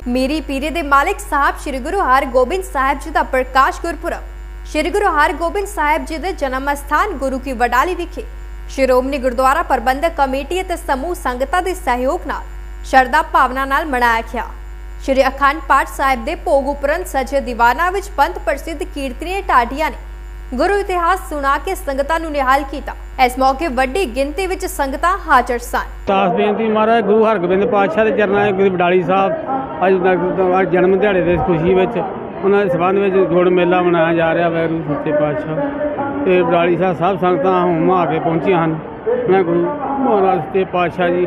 ਵਿਖੇ ਮੇਰੀ ਪੀਰੇ ਦੇ ਮਾਲਕ ਸਾਹਿਬ ਸ੍ਰੀ ਗੁਰੂ ਹਰਗੋਬਿੰਦ ਸਾਹਿਬ ਜੀ ਦਾ ਪ੍ਰਕਾਸ਼ ਗੁਰਪੁਰਬ। ਸ੍ਰੀ ਗੁਰੂ ਹਰਗੋਬਿੰਦ ਸਾਹਿਬ ਜੀ ਦੇ ਜਨਮ ਸਥਾਨ ਗੁਰੂ ਕੀ ਵਡਾਲੀ ਵਿਖੇ। ਸ਼੍ਰੋਮਣੀ ਗੁਰਦੁਆਰਾ ਪ੍ਰਬੰਧਕ ਕਮੇਟੀ ਅਤੇ ਸਮੂਹ ਸੰਗਤਾਂ ਦੇ ਸਹਿਯੋਗ ਨਾਲ ਸ਼ਰਧਾ ਭਾਵਨਾ ਨਾਲ ਮਨਾਇਆ ਗਿਆ। ਸ਼੍ਰੀ ਅਖੰਡ ਪਾਠ ਸਾਹਿਬ ਦੇ ਭੋਗ ਉਪਰੰਤ ਸਜੇ ਦੀਵਾਨਾਂ ਵਿੱਚ ਪੰਥ ਪ੍ਰਸਿੱਧ ਕੀਰਤਨੀਏ ਢਾਡੀਆਂ ਨੇ ਗੁਰੂ ਇਤਿਹਾਸ ਸੁਣਾ ਕੇ ਸੰਗਤਾਂ ਨੂੰ ਨਿਹਾਲ ਕੀਤਾ। ਇਸ ਮੌਕੇ ਵੱਡੀ ਗਿਣਤੀ ਵਿੱਚ ਸੰਗਤਾਂ ਹਾਜ਼ਰ ਸਨ। ਦਾਸ ਬੇਨਤੀ ਮਹਾਰਾਜ, ਗੁਰੂ ਹਰਗੋਬਿੰਦ ਪਾਤਸ਼ਾਹ ਦੇ ਚਰਨਾਂ 'ਚ ਗੁਰੂ ਵਡਾਲੀ ਸਾਹਿਬ ਅੱਜ ਜਨਮ ਦਿਹਾੜੇ ਦੇ ਖੁਸ਼ੀ ਵਿੱਚ ਉਹਨਾਂ ਦੇ ਸਬੰਧ ਵਿੱਚ ਗੁੜ ਮੇਲਾ ਮਨਾਇਆ ਜਾ ਰਿਹਾ ਵੈਰੂ ਸੱਚੇ ਪਾਤਸ਼ਾਹ। ਤੇ ਵਡਾਲੀ ਸਾਹਿਬ ਸਭ ਸੰਗਤਾਂ ਹੁਮ ਆ ਕੇ ਪਹੁੰਚੀਆਂ ਹਨ। ਮੈਂ ਗੁਰੂ ਮਹਾਰਾਜ ਸੱਚੇ ਪਾਤਸ਼ਾਹ ਜੀ,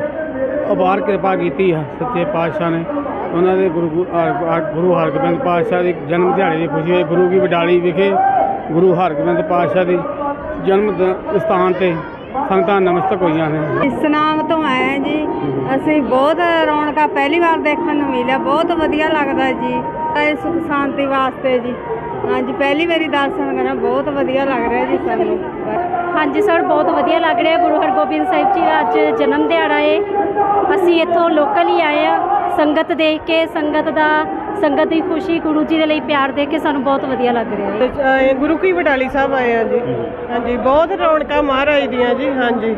ਅਪਾਰ ਕਿਰਪਾ ਕੀਤੀ ਹੈ ਸੱਚੇ ਪਾਤਸ਼ਾਹ ਨੇ। ਉਹਨਾਂ ਦੇ ਗੁਰੂ ਹਰ- ਗੁਰੂ ਹਰਗੋਬਿੰਦ ਪਾਤਸ਼ਾਹ ਦੀ ਜਨਮ ਦਿਹਾੜੇ ਦੀ ਖੁਸ਼ੀ ਵਿੱਚ ਗੁਰੂ ਕੀ ਬਡਾਲੀ ਵਿਖੇ ਗੁਰੂ ਹਰਗੋਬਿੰਦ ਪਾਤਸ਼ਾਹ ਦੀ ਜਨਮ ਦ- ਸਥਾਨ ਤੇ ਸੰਗਤਾਂ ਨਮਸਤਕ ਹੋਈਆਂ ਨੇ। ਇਸ ਨਾਮ ਤੋਂ ਆਏ ਹਾਂ ਜੀ। ਅਸੀਂ ਬਹੁਤ ਰੌਣਕਾਂ ਪਹਿਲੀ ਵਾਰ ਦੇਖਣ ਨੂੰ ਮਿਲਿਆ। ਬਹੁਤ ਵਧੀਆ ਲੱਗਦਾ ਜੀ। ਇਹ ਸੁਖ ਸ਼ਾਂਤੀ ਵਾਸਤੇ ਜੀ। ਹਾਂਜੀ ਪਹਿਲੀ ਵਾਰੀ ਦਰਸ਼ਨ ਕਰਨਾ ਬਹੁਤ ਵਧੀਆ ਲੱਗ ਰਿਹਾ ਜੀ ਸਾਨੂੰ। ਹਾਂਜੀ ਸਰ ਬਹੁਤ ਵਧੀਆ ਲੱਗ ਰਿਹਾ। ਗੁਰੂ ਹਰਗੋਬਿੰਦ ਸਾਹਿਬ ਜੀ ਦਾ ਅੱਜ ਜਨਮ ਦਿਹਾੜਾ ਏ। ਅਸੀਂ ਇੱਥੋਂ ਲੋਕਲ ਹੀ ਆਏ ਆ ਸੰਗਤ ਦੇਖ ਕੇ ਸੰਗਤ ਦਾ ਸੰਗਤ ਦੀ ਖੁਸ਼ੀ ਗੁਰੂ ਜੀ ਦੇ ਲਈ ਪਿਆਰ ਦੇਖ ਕੇ ਸਾਨੂੰ ਬਹੁਤ ਵਧੀਆ ਲੱਗ ਰਿਹਾ ਹੈ। ਆਏ ਗੁਰੂ ਕੀ ਵਡਾਲੀ ਸਾਹਿਬ ਆਏ ਆ ਜੀ। ਹਾਂਜੀ ਬਹੁਤ ਰੌਣਕਾਂ ਮਹਾਰਾਜ ਦੀਆਂ ਜੀ ਹਾਂਜੀ।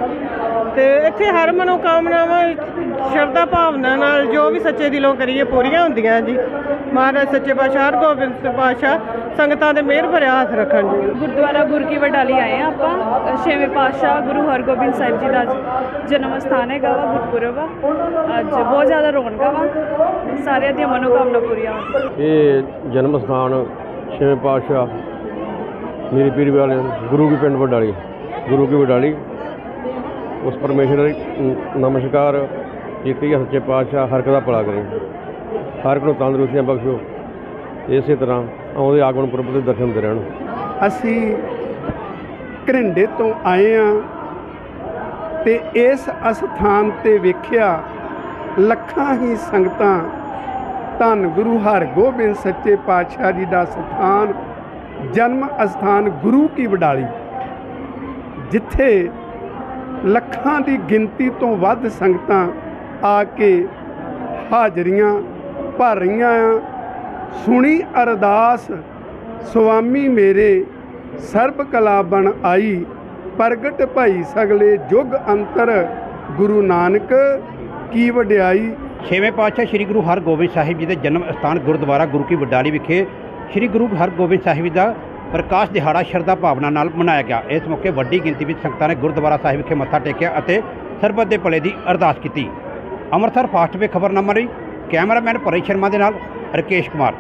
ਤੇ ਇੱਥੇ ਹਰ ਮਨੋਕਾਮਨਾਵਾਂ ਸ਼ਰਧਾ ਭਾਵਨਾ ਨਾਲ ਜੋ ਵੀ ਸੱਚੇ ਦਿਲੋਂ ਕਰੀਏ ਪੂਰੀਆਂ ਹੁੰਦੀਆਂ ਜੀ। ਮਹਾਰਾਜ ਸੱਚੇ ਪਾਤਸ਼ਾਹ ਹਰਗੋਬਿੰਦ ਪਾਤਸ਼ਾਹ ਸੰਗਤਾਂ ਦੇ ਮਿਹਰ ਭਰਿਆ ਹੱਥ ਰੱਖਣ ਜੀ। ਗੁਰਦੁਆਰਾ ਗੁਰਕੀ ਵਡਾਲੀ ਆਏ ਆ ਆਪਾਂ। ਛੇਵੇਂ ਪਾਤਸ਼ਾਹ ਗੁਰੂ ਹਰਗੋਬਿੰਦ ਸਾਹਿਬ ਜੀ ਦਾ ਜਨਮ ਸਥਾਨ ਹੈਗਾ ਵਾ ਗੁਰਪੁਰਬ ਅੱਜ ਬਹੁਤ ਜ਼ਿਆਦਾ ਰੌਣਕਾਂ ਵਾ। ਸਾਰਿਆਂ ਦੀਆਂ ਮਨੋਕਾਮਨਾ ਪੂਰੀਆਂ ਇਹ ਜਨਮ ਸਥਾਨ ਛੇਵੇਂ ਪਾਤਸ਼ਾਹ ਮੇਰੀ ਪੀਰ ਵਾਲੇ ਗੁਰੂ ਕੀ ਪਿੰਡ ਵਡਾਲੀ ਗੁਰੂ ਕੀ ਵਡਾਲੀ ਉਸ ਪਰਮੇਸ਼ਰ ਦੀ ਨਮਸਕਾਰ ਕੀਤੀ ਹੈ ਸੱਚੇ ਪਾਤਸ਼ਾਹ ਹਰ ਇੱਕ ਦਾ ਭਲਾ ਕਰੇ। ਹਰ ਇੱਕ ਨੂੰ ਤੰਦਰੁਸਤੀਆਂ ਬਖਸ਼ੋ। ਇਸੇ ਤਰ੍ਹਾਂ ਆਉਂਦੇ ਆਗਮਨ ਪੁਰਬ ਦੇ ਦਰਸ਼ਨ ਹੁੰਦੇ ਰਹਿਣ। ਅਸੀਂ ਘਰਿੰਡੇ ਤੋਂ ਆਏ ਆ ਤੇ ਇਸ ਅਸਥਾਨ ਤੇ ਵੇਖਿਆ ਲੱਖਾਂ ਹੀ ਸੰਗਤਾਂ ਧੰਨ ਗੁਰੂ ਹਰਗੋਬਿੰਦ ਸੱਚੇ ਪਾਤਸ਼ਾਹ ਜੀ ਦਾ ਸਥਾਨ, ਜਨਮ ਅਸਥਾਨ ਗੁਰੂ ਕੀ ਵਡਾਲੀ, ਜਿੱਥੇ ਲੱਖਾਂ ਦੀ ਗਿਣਤੀ ਤੋਂ ਵੱਧ ਸੰਗਤਾਂ ਆ ਕੇ ਹਾਜ਼ਰੀਆਂ ਭਰ ਰਹੀਆਂ ਆ। ਸੁਣੀ ਅਰਦਾਸ, ਸੁਆਮੀ ਮੇਰੇ, ਸਰਬ ਕਲਾ ਬਣ ਆਈ, ਪ੍ਰਗਟ ਭਾਈ ਸਗਲੇ ਜੁਗ ਅੰਤਰ ਗੁਰੂ ਨਾਨਕ ਕੀ ਵਡਿਆਈ। ਛੇਵੇਂ ਪਾਤਸ਼ਾਹ ਸ੍ਰੀ ਗੁਰੂ ਹਰਗੋਬਿੰਦ ਸਾਹਿਬ ਜੀ ਦੇ ਜਨਮ ਸਥਾਨ ਗੁਰਦੁਆਰਾ ਗੁਰੂ ਕੀ ਵਡਾਲੀ ਵਿਖੇ ਸ੍ਰੀ ਗੁਰੂ ਹਰਗੋਬਿੰਦ ਸਾਹਿਬ ਜੀ ਦਾ ਪ੍ਰਕਾਸ਼ ਦਿਹਾੜਾ ਸ਼ਰਧਾ ਭਾਵਨਾ ਨਾਲ ਮਨਾਇਆ ਗਿਆ। ਇਸ ਮੌਕੇ ਵੱਡੀ ਗਿਣਤੀ ਵਿੱਚ ਸੰਗਤਾਂ ਨੇ ਗੁਰਦੁਆਰਾ ਸਾਹਿਬ ਵਿਖੇ ਮੱਥਾ ਟੇਕਿਆ ਅਤੇ ਸਰਬੱਤ ਦੇ ਭਲੇ ਦੀ ਅਰਦਾਸ ਕੀਤੀ। ਅੰਮ੍ਰਿਤਸਰ ਫਾਸਟ ਵੇ ਖਬਰਨਾਮਾ ਲਈ ਕੈਮਰਾਮੈਨ ਪਰੇ ਸ਼ਰਮਾ ਦੇ ਨਾਲ ਰਕੇਸ਼ ਕੁਮਾਰ।